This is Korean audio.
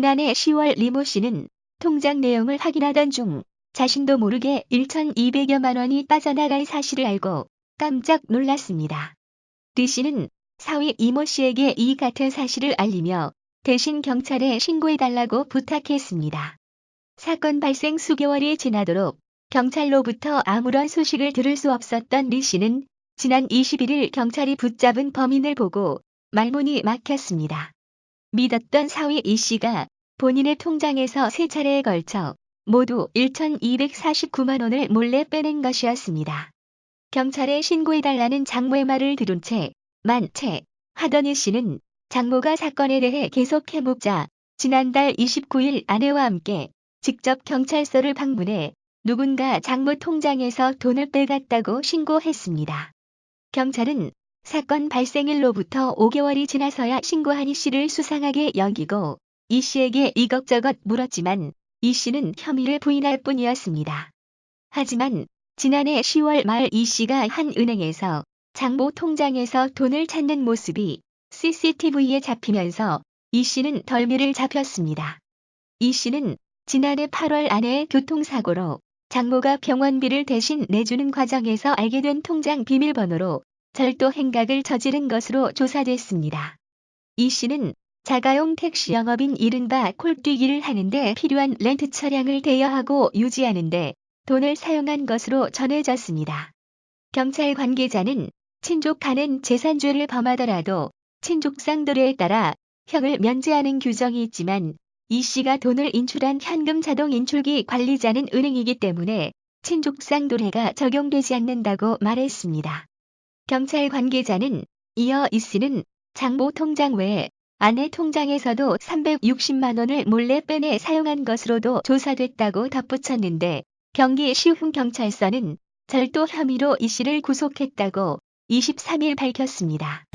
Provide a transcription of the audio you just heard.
지난해 10월 리모 씨는 통장 내용을 확인하던 중 자신도 모르게 1,200여만 원이 빠져나간 사실을 알고 깜짝 놀랐습니다. 리 씨는 사위 이모 씨에게 이 같은 사실을 알리며 대신 경찰에 신고해달라고 부탁했습니다. 사건 발생 수개월이 지나도록 경찰로부터 아무런 소식을 들을 수 없었던 리 씨는 지난 21일 경찰이 붙잡은 범인을 보고 말문이 막혔습니다. 믿었던 사위 이 씨가 본인의 통장에서 세 차례에 걸쳐 모두 1,249만 원을 몰래 빼낸 것이었습니다. 경찰에 신고해달라는 장모의 말을 들은 채 만채 하던 이 씨는 장모가 사건에 대해 계속 해묵자 지난달 29일 아내와 함께 직접 경찰서를 방문해 누군가 장모 통장에서 돈을 빼갔다고 신고했습니다. 경찰은 사건 발생일로부터 5개월이 지나서야 신고한 이 씨를 수상하게 여기고 이 씨에게 이것저것 물었지만 이 씨는 혐의를 부인할 뿐이었습니다. 하지만 지난해 10월 말 이 씨가 한 은행에서 장모 통장에서 돈을 찾는 모습이 CCTV에 잡히면서 이 씨는 덜미를 잡혔습니다. 이 씨는 지난해 8월 아내의 교통사고로 장모가 병원비를 대신 내주는 과정에서 알게 된 통장 비밀번호로 절도 행각을 저지른 것으로 조사됐습니다. 이 씨는 자가용 택시 영업인 이른바 콜뛰기를 하는데 필요한 렌트 차량을 대여하고 유지하는데 돈을 사용한 것으로 전해졌습니다. 경찰 관계자는 친족 간은 재산죄를 범하더라도 친족상 도례에 따라 형을 면제하는 규정이 있지만 이 씨가 돈을 인출한 현금 자동 인출기 관리자는 은행이기 때문에 친족상 도례가 적용되지 않는다고 말했습니다. 경찰 관계자는 이어 이 씨는 장모 통장 외에 아내 통장에서도 360만 원을 몰래 빼내 사용한 것으로도 조사됐다고 덧붙였는데 경기 시흥경찰서는 절도 혐의로 이 씨를 구속했다고 23일 밝혔습니다.